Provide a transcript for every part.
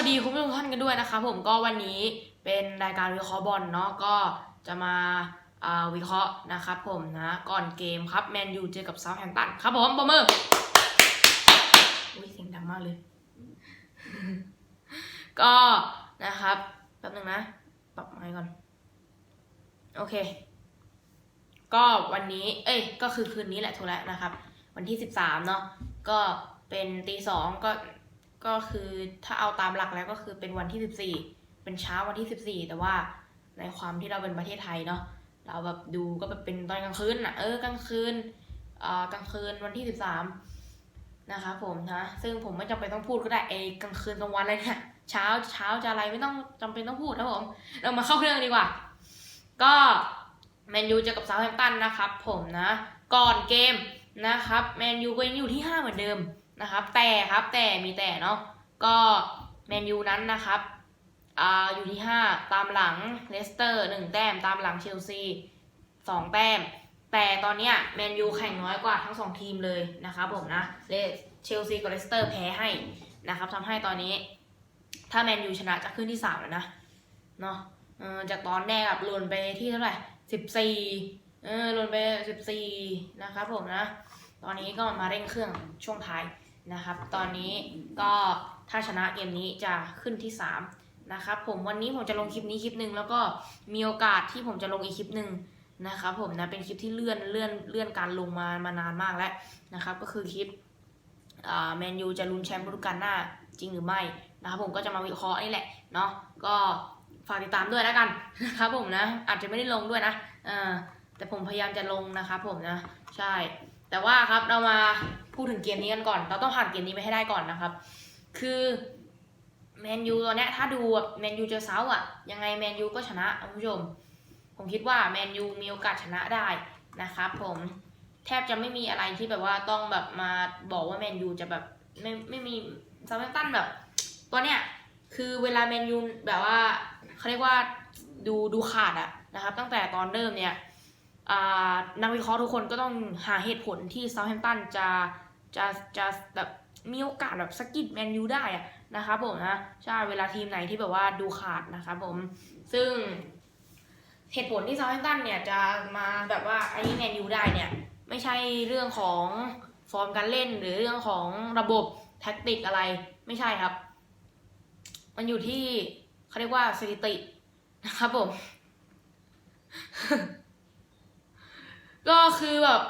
วัสดีคุณผู้ชมทุกท่านกันด้วยนะคะผมก็วันนี้เป็นรายการวิเคราะห์บอลเนาะก็จะมาอ่าวิเคราะห์นะครับผมนะก่อนเกมครับแมนยูเจอกับเซาท์แฮมป์ตันครับผมบอมเมอร์อุ้ยเสียงดังมากเลย ก็นะครับแป๊บนึงนะปรับไมค์ก่อน โอเค ก็วันนี้ เอ้ย ก็คือคืนนี้แหละถูกแล้วนะครับ วันที่สิบสามเนาะก็เป็นตีสองก็ ก็คือถ้าเอาตามหลักแล้วก็คือเป็นวันที่สิบสี่เป็นเช้าวันที่สิบสี่แต่ว่าในความที่เราเป็นประเทศไทยเนาะเราแบบดูก็แบบเป็นตอนกลางคืนอะเออกลางคืนอ่ากลางคืนวันที่สิบสามนะคะผมนะซึ่งผมไม่จำเป็นต้องพูดก็ได้เอกลางคืนกลางวันอะไรเนี่ยเช้าเช้าจะอะไรไม่ต้องจำเป็นต้องพูดนะผมเรามาเข้าเรื่องดีกว่า ก็แมนยูเจอกับเซาท์แฮมป์ตันนะครับ ผมนะ ก่อนเกมนะครับแมนยูก็ยังอยู่ที่ 5 เหมือนเดิม นะครับ แต่ครับแต่มีแต่เนาะก็แมนยูนั้นนะครับอ่าอยู่ที่ 5 ตามหลังเลสเตอร์ 1 แต้ม ตามหลังเชลซี 2 แต้ม แต่ตอนเนี้ยแมนยูแข่งน้อยกว่าทั้ง 2 ทีมเลยนะครับผมนะเลเชลซีกับเลสเตอร์แพ้ให้นะครับทำให้ตอนนี้ ถ้าแมนยูชนะจะขึ้นที่ 3 แล้วนะเนาะจากตอนแรกแบบหล่นไปที่เท่าไหร่14เออหล่นไป14นะครับผมนะ ตอนนี้ก็มาเร่งเครื่องช่วงท้าย นะครับ ตอนนี้ก็ถ้าชนะเกมนี้จะขึ้นที่ 3 นะครับ ผมวันนี้ผมจะลงคลิปนี้คลิปหนึ่งแล้วก็มีโอกาสที่ผมจะลงอีกคลิปหนึ่งนะครับผมนะเป็นคลิปที่เลื่อนเลื่อนเลื่อนการลงมามานานมากแล้วนะครับ ก็คือคลิปแมนยูจะลุ้นแชมป์ฤดูกาลหน้าจริงหรือไม่นะครับผมก็จะมาวิเคราะห์นี่แหละเนาะก็ฝากติดตามด้วยแล้วกันนะครับผมนะอาจจะไม่ได้ลงด้วยนะแต่ผมพยายามจะลงนะครับผมนะใช่ แต่ว่าครับเรามา พูดถึงเกมนี้กันก่อน เราต้องผ่านเกมนี้ไปให้ได้ก่อนนะครับ คือแมนยูตอนนี้ถ้าดูแมนยูเจอเซาท์อะ ยังไงแมนยูก็ชนะคุณผู้ชม ผมคิดว่าแมนยูมีโอกาสชนะได้นะครับผมแทบจะไม่มีอะไรที่แบบว่าต้องแบบมาบอกว่าแมนยูจะแบบไม่ไม่มีซาร์เมตันแบบตัวเนี้ยคือเวลาแมนยูแบบว่าเขาเรียกว่าดูดูขาดอะนะครับ ตั้งแต่ตอนเริ่มเนี่ยนักวิเคราะห์ทุกคนก็ต้องหาเหตุผลที่เซาท์แฮมป์ตันจะ จะจะแบบมีโอกาสแบบสกิดแมนยูได้อะนะครับผมนะใช่เวลาทีมไหนที่แบบว่าดูขาดนะครับผมซึ่งเหตุผลที่เซาท์แฮมป์ตันเนี่ยจะมาแบบว่าไอ้นี่แมนยูได้เนี่ยไม่ใช่เรื่องของฟอร์มการเล่นหรือเรื่องของระบบแท็กติกอะไรไม่ใช่ครับ มันอยู่ที่เขาเรียกว่าสถิตินะครับผม ก็คือแบบ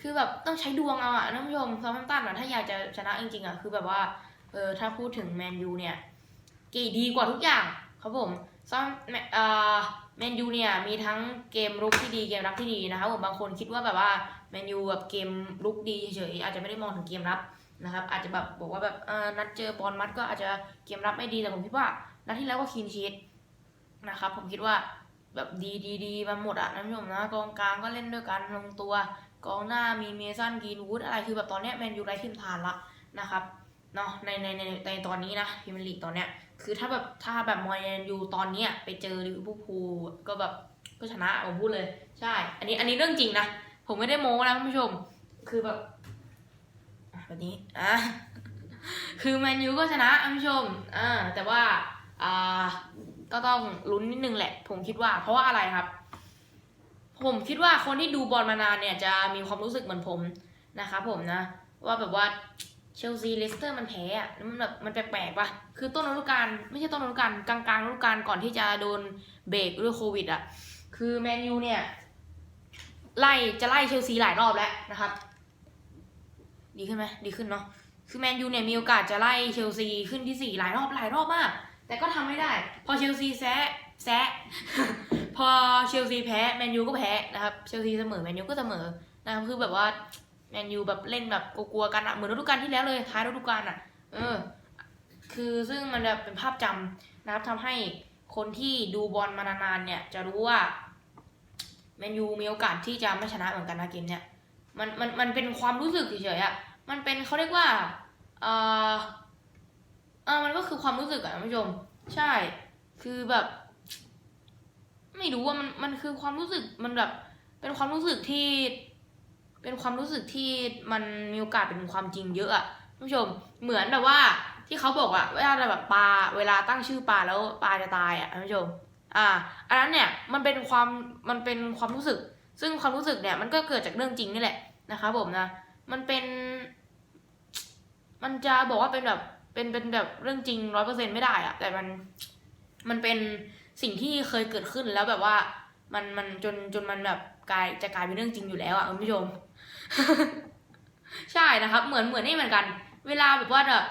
คือแบบต้องใช้ดวงเอาอะท่านผู้ชมซา u ์ h ตันอะถ้าอยากจะชนะจริงๆอะคือแบบว่าเออถ้าพูดถึงแมนยูเนี่ยกีดีกว่าทุกอย่างครับผมซาแมเอ่อแมนยูเนี่ยมีทั้งเกมรุกที่ดีเกมรับที่ดีนะครับผมบางคนคิดว่าแบบว่าแมนยูแบบเกมรุกดีเฉยๆอาจจะไม่ได้มองถึงเกมรับนะครับอาจจะแบบบอกว่าแบบเออนัดเจอบอลมัดก็อาจจะเกมรับไม่ดีแต่ผมคิดว่านัดที่แล้วก็คีนชีตนะครับผมคิดว่าแบบดีดีดีมาหมดอะท่านผู้ชมนะกองกลางก็เล่นด้วยกันลงตัว กองหน้ามีเมสันกรีนวูดอะไรคือแบบตอนเนี้ยแมนยูไร้ทีมทานละนะครับเนาะในในในในตอนนี้นะพรีเมียร์ลีกตอนเนี้ยคือถ้าแบบถ้าแบบมอยแมนยูตอนเนี้ยไปเจอลิเวอร์พูลก็แบบก็ชนะผมพูดเลย ใช่ อันนี้อันนี้เรื่องจริงนะ ผมไม่ได้โม้นะท่านผู้ชม คือแบบแบบนี้อะคือแมนยูก็ชนะท่านผู้ชมอ่าแต่ว่าอ่าก็ต้องลุ้นนิดนึงแหละ ผมคิดว่า เพราะว่าอะไรครับ ผมคิดว่าคนที่ดูบอลมานานเนี่ยจะมีความรู้สึกเหมือนผมนะครับผมนะ ว่าแบบว่าเชลซีเลสเตอร์มันแพ้อะมันแบบมันแปลกๆป่ะ คือต้นฤดูกาลไม่ใช่ต้นฤดูกาลกลางๆฤดูกาลก่อนที่จะโดนเบรกด้วยโควิดอะ คือแมนยูเนี่ยไล่จะไล่เชลซีหลายรอบแล้วนะครับ ดีขึ้นไหมดีขึ้นเนาะ คือแมนยูเนี่ยมีโอกาสจะไล่เชลซีขึ้นที่สี่หลายรอบหลายรอบมาก แต่ก็ทำไม่ได้ พอเชลซีแซะแซะ พอเชลซีแพ้แมนยูก็แพ้นะครับเชลซีเสมอแมนยูก็เสมอนะครับคือแบบว่าแมนยูแบบเล่นแบบกลัวๆกันอะเหมือนฤดูกาลที่แล้วเลยท้ายฤดูกาลอะเออ คือซึ่งมันแบบเป็นภาพจำนะครับทำให้คนที่ดูบอลมานานๆเนี่ย จะรู้ว่าแมนยูมีโอกาสที่จะไม่ชนะเหมือนกันนะเกมเนี่ยมันมันมันเป็นความรู้สึกเฉยๆอะมันเป็นเขาเรียกว่าเออเออมันก็คือความรู้สึกอะท่านผู้ชม ใช่ คือแบบ ไม่รู้ว่ามันมันคือความรู้สึกมันแบบ เป็นความรู้สึกที่ เป็นความรู้สึกที่มันมีโอกาสเป็นความจริงเยอะอะท่านผู้ชมเหมือนแบบว่าที่เขาบอกอะเวลาแบบปลาเวลาตั้งชื่อปลาแล้วปลาจะตายอะท่านผู้ชมอ่า อันนั้นเนี่ยมันเป็นความมันเป็นความรู้สึก ซึ่งความรู้สึกเนี่ยมันก็เกิดจากเรื่องจริงนี่แหละนะคะผมนะมันเป็น มันจะบอกว่าเป็นแบบเป็นเป็นแบบเรื่องจริงร้อยเปอร์เซ็นไม่ได้อะแต่มันมันเป็น สิ่งที่เคยเกิดขึ้นแล้วแบบว่า มันมันจนจนมันแบบกลายจะกลายเป็นเรื่องจริงอยู่แล้วอะคุณผู้ชม ใช่นะครับ เหมือนเหมือนนี่เหมือนกัน เวลาแบบว่าแบบ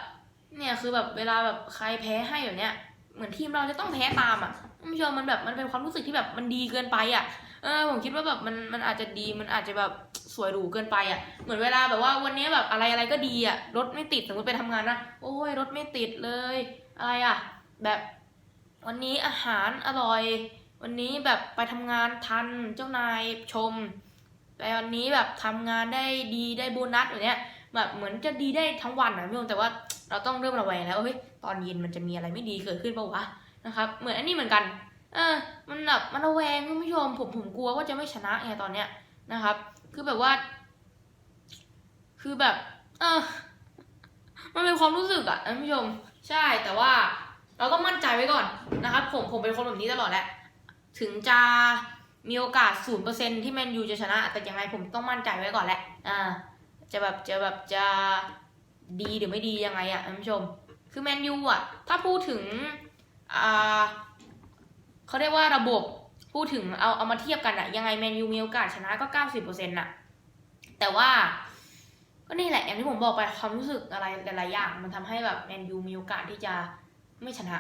เนี่ยคือแบบเวลาแบบใครแพ้ให้แบบเนี้ยเหมือนทีมเราจะต้องแพ้ตามอะคุณผู้ชมมันแบบมันเป็นความรู้สึกที่แบบมันดีเกินไปอะเออผมคิดว่าแบบมันมันอาจจะดีมันอาจจะแบบสวยหรูเกินไปอะ เหมือนเวลาแบบว่าวันนี้แบบอะไรอะไรก็ดีอะรถไม่ติดสมมติไปทำงานนะโอ้ยรถไม่ติดเลย อะไรอะ แบบ วันนี้อาหารอร่อย วันนี้แบบไปทำงานทันเจ้านายชม แต่วันนี้แบบทำงานได้ดีได้โบนัสแบบเนี้ยแบบเหมือนจะดีได้ทั้งวันนะพี่โอมแต่ว่าเราต้องเริ่มระแวงแล้วเฮ้ยตอนเย็นมันจะมีอะไรไม่ดีเกิดขึ้นปะวะนะครับ เหมือนอันนี้เหมือนกัน เออ มันแบบมันระแวงคุณผู้ชม ผมผมกลัวว่าจะไม่ชนะไงตอนเนี้ยนะครับ คือแบบว่า คือแบบ เออมันเป็นความรู้สึกอะท่านผู้ชม ใช่แต่ว่า เราต้องมั่นใจไว้ก่อนนะครับ ผมผมเป็นคนแบบนี้ตลอดแหละ ถึงจะมีโอกาสศูนย์เปอร์เซ็นที่แมนยูจะชนะ แต่ยังไงผมต้องมั่นใจไว้ก่อนแหละอ่าจะแบบจะแบบจะดีหรือไม่ดียังไงอะท่านผู้ชม คือแมนยูอะ ถ้าพูดถึงอ่าเขาเรียกว่าระบบพูดถึงเอาเอามาเทียบกันอะยังไงแมนยูมีโอกาสชนะก็เก้าสิบเปอร์เซ็นต์ะแต่ว่าก็นี่แหละอย่างที่ผมบอกไปความรู้สึกอะไรหลายๆอย่าง มันทำให้แบบแมนยูมีโอกาสที่จะ ไม่ชนะ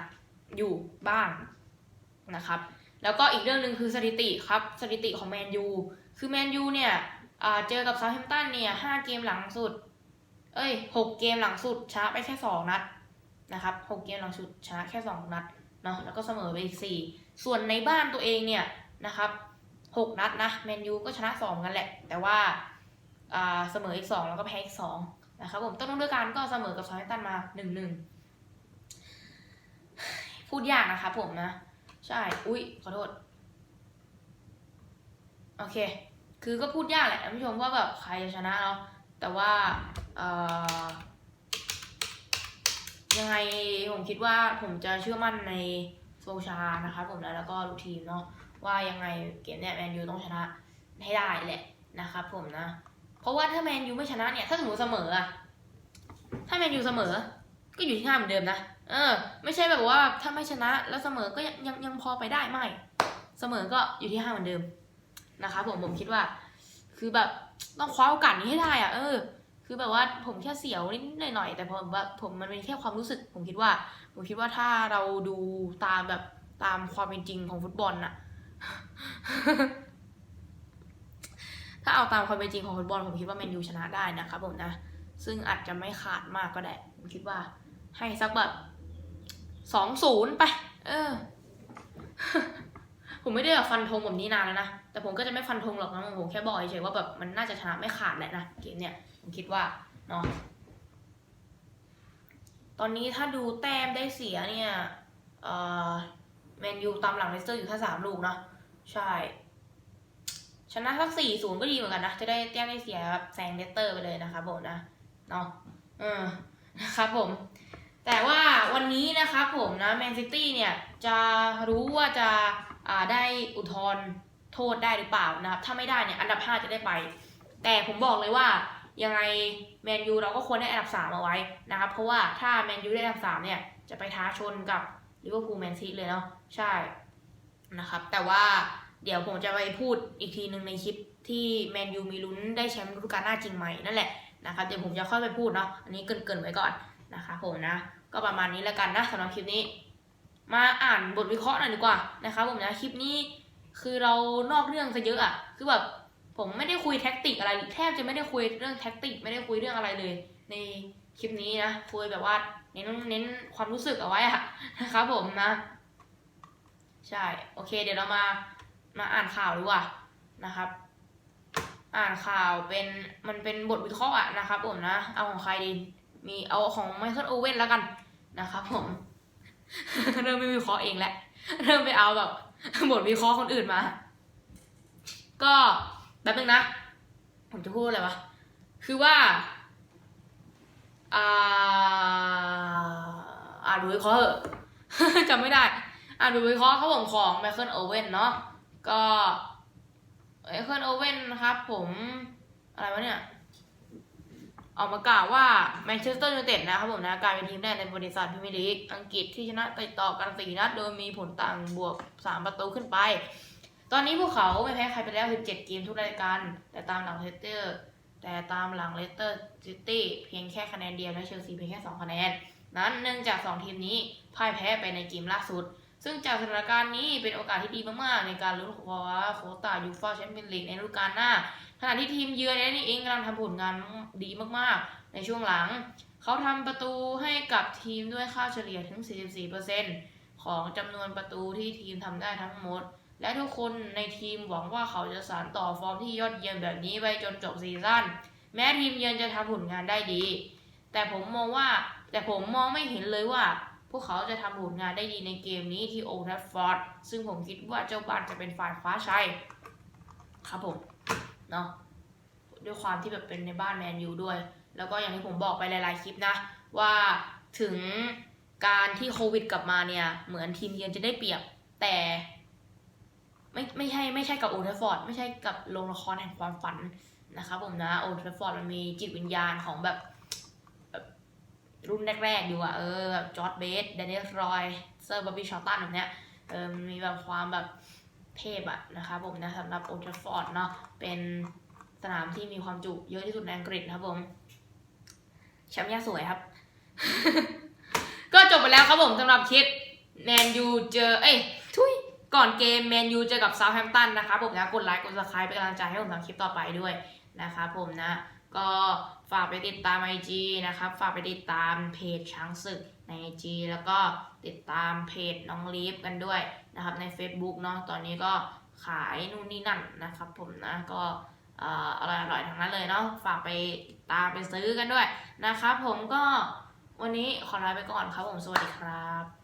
อยู่บ้างนะครับ แล้วก็อีกเรื่องหนึ่งคือสถิติครับสถิติของแมนยูคือแมนยูเนี่ยเจอกับเซาท์แฮมป์ตันเนี่ยห้าเกมหลังสุด เอ้ยหกเกมหลังสุดชนะไปแค่สองนัดนะครับหกเกมหลังสุดชนะแค่สองนัดเนาะแล้วก็เสมอไปอีกสี่ส่วนในบ้านตัวเองเนี่ยนะครับหกนัดนะแมนยูก็ชนะสองกันแหละ แต่ว่าเสมออีกสองแล้วก็แพ้อีกสองนะครับผมต้นฤดูกาลก็เสมอกับซาท์แฮมป์ตันมาหนึ่งหนึ่ง พูดยากนะครับผมนะ ใช่ อุ้ยขอโทษ โอเค คือก็พูดยากแหละท่านผู้ชมว่าแบบใครจะชนะเนาะ แต่ว่า เอ่อ ยังไงผมคิดว่าผมจะเชื่อมั่นในโซชานะครับผมนะแล้วก็ลูกทีมเนาะว่ายังไงเกมเนี้ยแมนยูต้องชนะให้ได้แหละนะครับผมนะ เพราะว่าถ้าแมนยูไม่ชนะเนี่ย ถ้าสมมติเสมออะถ้าแมนยูเสมอ ก็อยู่ที่ห้าเหมือนเดิมนะ เออ ไม่ใช่แบบว่าถ้าไม่ชนะแล้วเสมอก็ยังยังยังพอไปได้ไม่ เสมอก็อยู่ที่ห้าเหมือนเดิมนะคะผมผมคิดว่า คือแบบต้องคว้าโอกาสนี้ให้ได้อะเออ คือแบบว่าผมแค่เสียวนิดหน่อยแต่ผมแบบผมมันเป็นแค่ความรู้สึก ผมคิดว่า ผมคิดว่าถ้าเราดูตามแบบตามความเป็นจริงของฟุตบอลน่ะ ถ้าเอาตามความเป็นจริงของฟุตบอลผมคิดว่าแมนยูชนะได้นะครับผมนะ ซึ่งอาจจะไม่ขาดมากก็ได้ ผมคิดว่า ให้สักแบบสองศูนย์ไป เออ ผมไม่ได้แบบฟันธงแบบนี้นานแล้วนะ แต่ผมก็จะไม่ฟันธงหรอกนะผมแค่บอกเฉยๆว่าแบบมันน่าจะชนะไม่ขาดแหละนะเกมเนี่ย ผมคิดว่าเนาะตอนนี้ถ้าดูแต้มได้เสียเนี่ยเอ่อแมนยูตามหลังเลสเตอร์อยู่แค่สามลูกเนาะใช่ ชนะสักสี่ศูนย์ก็ดีเหมือนกันนะ จะได้แต้มได้เสียแบบแซงเลสเตอร์ไปเลยนะครับผมนะเนาะเออนะครับผม แต่ว่าวันนี้นะครับผมนะแมนซิตี้เนี่ยจะรู้ว่าจะาได้อุทธรณ์โทษได้หรือเปล่านะครับ ถ้าไม่ได้เนี่ยอันดับ 5 จะได้ไป แต่ผมบอกเลยว่ายังไงแมนยูเราก็ควรได้อันดับ 3 เอาไว้นะครับ เพราะว่าถ้าแมนยูได้อันดับ 3 เนี่ยจะไปท้าชนกับลิเวอร์พูลแมนซิตี้เลยเนาะใช่นะครับ แต่ว่าเดี๋ยวผมจะไปพูดอีกทีหนึ่งในคลิปที่แมนยูมีลุ้นได้แชมป์ฤดูกาลหน้าจริงไหมนั่นแหละนะครับเดี๋ยวผมจะค่อยไปพูดเนาะอันนี้เกินๆไว้ก่อนนะคะผมนะ ก็ประมาณนี้แล้วกันนะสำหรับคลิปนี้ มาอ่านบทวิเคราะห์หน่อยดีกว่านะครับผมนะคลิปนี้คือเรานอกเรื่องซะเยอะอะคือแบบผมไม่ได้คุยแท็กติกอะไรแทบจะไม่ได้คุยเรื่องแท็กติก ไม่ได้คุยเรื่องอะไรเลย ในคลิปนี้นะคุยแบบว่าเน้นเน้นความรู้สึกเอาไว้อะนะครับผมนะใช่โอเค เดี๋ยวเรามามาอ่านข่าวดีกว่านะครับ อ่านข่าวเป็นมันเป็นบทวิเคราะห์อะนะครับผมนะ เอาของใครดี มีเอาของไมเคิลโอเว่นแล้วกันนะครับผม เริ่มไม่วิเคราะห์เองแล้วเริ่มไปเอาแบบบทวิเคราะห์คนอื่นมา ก็แป๊บนึงนะ ผมจะพูดอะไรวะ คือว่าอ่าอ่านดูวิเคราะห์เถอจำไม่ได้อ่านดูวิเคราะห์ครับผมของไมเคิลโอเว่นเนาะก็ไมเคิลโอเว่นนะครับ ผมอะไรวะเนี่ย ออกมากล่าวว่าแมนเชสเตอร์ยูไนเต็ดนะครับผมนะกลายเป็นทีมแรกในประวัติศาสตร์พรีเมียร์ลีกอังกฤษที่ชนะติดต่อกันสี่นัดโดยมีผลต่างบวก 3 ประตูขึ้นไป ตอนนี้พวกเขาไม่แพ้ใครไปแล้ว 17 เกมทุกรายการ แต่ตามหลังเลสเตอร์แต่ตามหลังเลสเตอร์ซิตี้เพียงแค่คะแนนเดียวและเชลซีเพียงแค่ 2 คะแนน นั้นเนื่องจาก 2 ทีมนี้พ่ายแพ้ไปในเกมล่าสุด ซึ่งจากสถานการณ์นี้เป็นโอกาสที่ดีมากๆ ในการลุ้นคว้าโคต้ายูฟ่าแชมเปี้ยนลีกในฤดูกาลหน้า ขณะที่ทีมเยือนนี่เองกำลังทำผลงานดีมากๆ ในช่วงหลัง เขาทำประตูให้กับทีมด้วยค่าเฉลี่ยถึง 44%ของจำนวนประตูที่ทีมทำได้ทั้งหมด และทุกคนในทีมหวังว่าเขาจะสานต่อฟอร์มที่ยอดเยี่ยมแบบนี้ไปจนจบซีซั่น แม้ทีมเยือนจะทำผลงานได้ดี แต่ผมมองว่าแต่ผมมองไม่เห็นเลยว่า พวกเขาจะทำผลงานได้ดีในเกมนี้ที่โอลด์แทรฟฟอร์ดซึ่งผมคิดว่าเจ้าบ้านจะเป็นฝ่ายคว้าชัยครับผมเนาะด้วยความที่แบบเป็นในบ้านแมนยูด้วย แล้วก็อย่างที่ผมบอกไปหลาย ๆ คลิปนะ ว่าถึงการที่โควิดกลับมาเนี่ย เหมือนทีมเยือนจะได้เปรียบ แต่ไม่ไม่ใช่ไม่ใช่กับโอลด์แทรฟฟอร์ดไม่ใช่กับโรงละครแห่งความฝันนะครับผมนะโอลด์แทรฟฟอร์ดมันมีจิตวิญญาณของแบบ รุ่นแรกๆอยู่อะเออแบบจอร์ดเบสเดนนิสรอยเซอร์บอบบี้ชอตตันแบบเนี้ยเออมีแบบความแบบเทพอะนะครับผมนะสำหรับโอลด์แทรฟฟอร์ดเนาะเป็นสนามที่มีความจุเยอะที่สุดในอังกฤษครับผมแชมป์ยาสวยครับ ก็จบไปแล้วครับผมสำหรับคลิปแมนยูเจอเอ้ยทุยก่อนเกมแมนยูเจอกับซา u t แฮมป์ตันนะครับผมนะกดไลค์กด subscribe เป็นกำลังใจให้ผมทำคลิปต่อไปด้วย นะครับผมนะ ก็ฝากไปติดตาม IG นะครับ ฝากไปติดตามเพจช้างศึกใน IG แล้วก็ติดตามเพจน้องลีฟกันด้วยนะครับใน Facebook เนาะตอนนี้ก็ขายนู่นนี่นั่นนะครับผมนะก็เอ่ออร่อยๆทั้งนั้นเลยเนาะฝากไปตามไปซื้อกันด้วยนะครับผมก็วันนี้ขอลาไปก่อนครับผมสวัสดีครับ